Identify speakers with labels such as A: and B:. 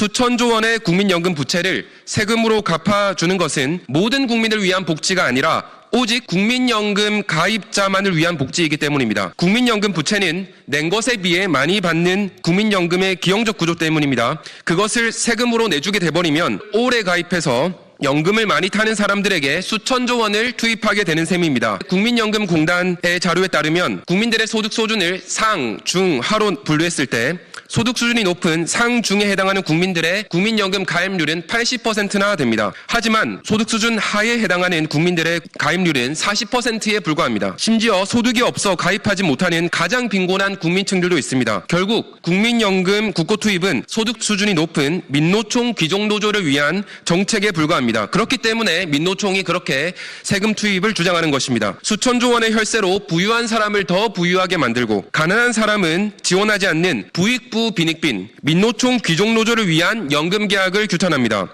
A: 수천조 원의 국민연금 부채를 세금으로 갚아주는 것은 모든 국민을 위한 복지가 아니라 오직 국민연금 가입자만을 위한 복지이기 때문입니다. 국민연금 부채는 낸 것에 비해 많이 받는 국민연금의 기형적 구조 때문입니다. 그것을 세금으로 내주게 돼버리면 오래 가입해서 연금을 많이 타는 사람들에게 수천조 원을 투입하게 되는 셈입니다. 국민연금공단의 자료에 따르면 국민들의 소득 수준을 상, 중, 하로 분류했을 때 소득 수준이 높은 상중에 해당하는 국민들의 국민연금 가입률은 80%나 됩니다. 하지만 소득 수준 하에 해당하는 국민들의 가입률은 40%에 불과합니다. 심지어 소득이 없어 가입하지 못하는 가장 빈곤한 국민층들도 있습니다. 결국 국민연금 국고 투입은 소득 수준이 높은 민노총 귀족노조를 위한 정책에 불과합니다. 그렇기 때문에 민노총이 그렇게 세금 투입을 주장하는 것입니다. 수천조 원의 혈세로 부유한 사람을 더 부유하게 만들고 가난한 사람은 지원하지 않는 부익부 빈익빈 민노총 귀족노조를 위한 연금 계약을 규탄합니다.